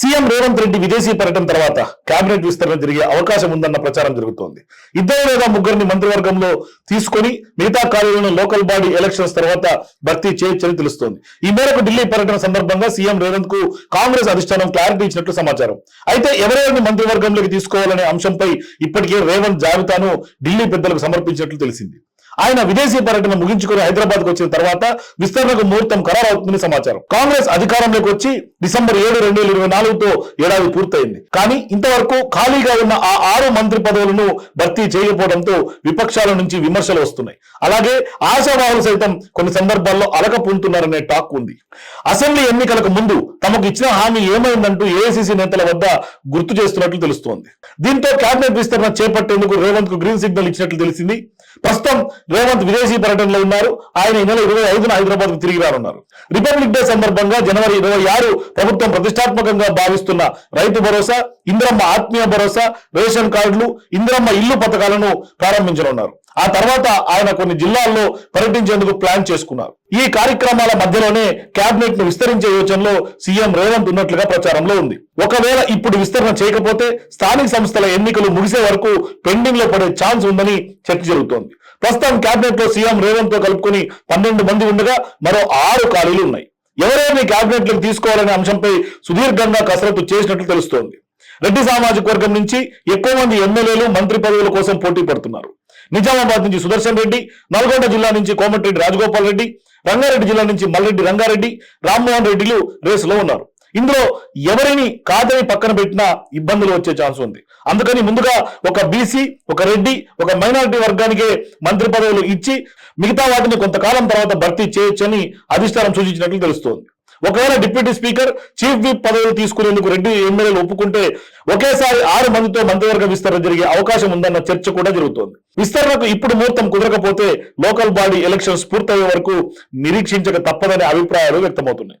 CM Revanth Reddy విదేశీ పర్యటన తర్వాత కేబినెట్ విస్తరణ జరిగే అవకాశం ఉందన్న ప్రచారం జరుగుతోంది. ఇద్దరు లేదా ముగ్గురిని మంత్రివర్గంలో తీసుకొని మిగతా ఖాళీలను లోకల్ బాడీ ఎలక్షన్స్ తర్వాత భర్తీ చేయొచ్చని తెలుస్తోంది. ఈ మేరకు ఢిల్లీ పర్యటన సందర్భంగా సీఎం రేవంత్కు కాంగ్రెస్ అధిష్టానం క్లారిటీ ఇచ్చినట్లు సమాచారం. అయితే ఎవరెవరిని మంత్రివర్గంలోకి తీసుకోవాలనే అంశంపై ఇప్పటికే రేవంత్ జాబితాను ఢిల్లీ పెద్దలకు సమర్పించినట్లు తెలిసింది. ఆయన విదేశీ పర్యటన ముగించుకుని హైదరాబాద్ వచ్చిన తర్వాత విస్తరణకు ముహూర్తం ఖరారవుతుందని సమాచారం. కాంగ్రెస్ అధికారంలోకి వచ్చి డిసెంబర్ ఏడు రెండు వేల ఇరవై నాలుగుతో ఏడాది పూర్తయింది. కానీ ఇంతవరకు ఖాళీగా ఉన్న ఆ ఆరు మంత్రి పదవులను భర్తీ చేయకపోవడంతో విపక్షాల నుంచి విమర్శలు వస్తున్నాయి. అలాగే ఆశావాహులు సైతం కొన్ని సందర్భాల్లో అలక పొందుతున్నారనే టాక్ ఉంది. అసెంబ్లీ ఎన్నికలకు ముందు తమకు ఇచ్చిన హామీ ఏమైందంటూ ఏఐసిసి నేతల వద్ద గుర్తు చేస్తున్నట్లు తెలుస్తోంది. దీంతో కేబినెట్ విస్తరణ చేపట్టేందుకు రేవంత్కు గ్రీన్ సిగ్నల్ ఇచ్చినట్లు తెలిసింది. ప్రస్తుతం రేవంత్ విదేశీ పర్యటనలో ఉన్నారు. ఆయన ఈ నెల ఇరవై ఐదున హైదరాబాద్కు తిరిగి రానున్నారు. రిపబ్లిక్ డే సందర్భంగా జనవరి ఇరవై ఆరు ప్రభుత్వం ప్రతిష్టాత్మకంగా భావిస్తున్న రైతు భరోసా ఇందిరమ్మ ఆత్మీయ భరోసా రేషన్ కార్డులు ఇందిరమ్మ ఇల్లు పథకాలను ప్రారంభించనున్నారు. ఆ తర్వాత ఆయన కొన్ని జిల్లాల్లో పర్యటించేందుకు ప్లాన్ చేసుకున్నారు. ఈ కార్యక్రమాల మధ్యలోనే కేబినెట్ను విస్తరించే యోచనలో సీఎం రేవంత్ ఉన్నట్లుగా ప్రచారంలో ఉంది. ఒకవేళ ఇప్పుడు విస్తరణ చేయకపోతే స్థానిక సంస్థల ఎన్నికలు ముగిసే వరకు పెండింగ్లో పడే ఛాన్స్ ఉందని చర్చ జరుగుతోంది. ప్రస్తుతం కేబినెట్లో సీఎం రేవంత్తో కలుపుకొని పన్నెండు మంది ఉండగా మరో ఆరు ఖాళీలు ఉన్నాయి. ఎవరెవరిని కేబినెట్లోకి తీసుకోవాలనే అంశంపై సుదీర్ఘంగా కసరత్తు చేసినట్లు తెలుస్తోంది. రెడ్డి సామాజిక వర్గం నుంచి ఎక్కువ మంది ఎమ్మెల్యేలు మంత్రి పదవుల కోసం పోటీ పడుతున్నారు. నిజామాబాద్ నుంచి సుదర్శన్ రెడ్డి నల్గొండ జిల్లా నుంచి కోమటిరెడ్డి రాజగోపాల్ రెడ్డి రంగారెడ్డి జిల్లా నుంచి మల్రెడ్డి రంగారెడ్డి రామ్మోహన్ రెడ్డిలు రేసులో ఉన్నారు. ఇందులో ఎవరిని కాదని పక్కన పెట్టినా ఇబ్బందులు వచ్చే ఛాన్స్ ఉంది. అందుకని ముందుగా ఒక బీసీ ఒక రెడ్డి ఒక మైనారిటీ వర్గానికే మంత్రి పదవులు ఇచ్చి మిగతా వాటిని కొంతకాలం తర్వాత భర్తీ చేయొచ్చని అధిష్టానం సూచించినట్లు తెలుస్తోంది. ఒకవేళ డిప్యూటీ స్పీకర్ చీఫ్ విప్ పదవులు తీసుకునేందుకు రెడ్డి ఎమ్మెల్యేలు ఒప్పుకుంటే ఒకేసారి ఆరు మందితో మంత్రివర్గ విస్తరణ జరిగే అవకాశం ఉందన్న చర్చ కూడా జరుగుతోంది. విస్తరణకు ఇప్పుడు ముహూర్తం కుదరకపోతే లోకల్ బాడీ ఎలక్షన్స్ పూర్తయ్యే వరకు నిరీక్షించక తప్పదనే అభిప్రాయాలు వ్యక్తమవుతున్నాయి.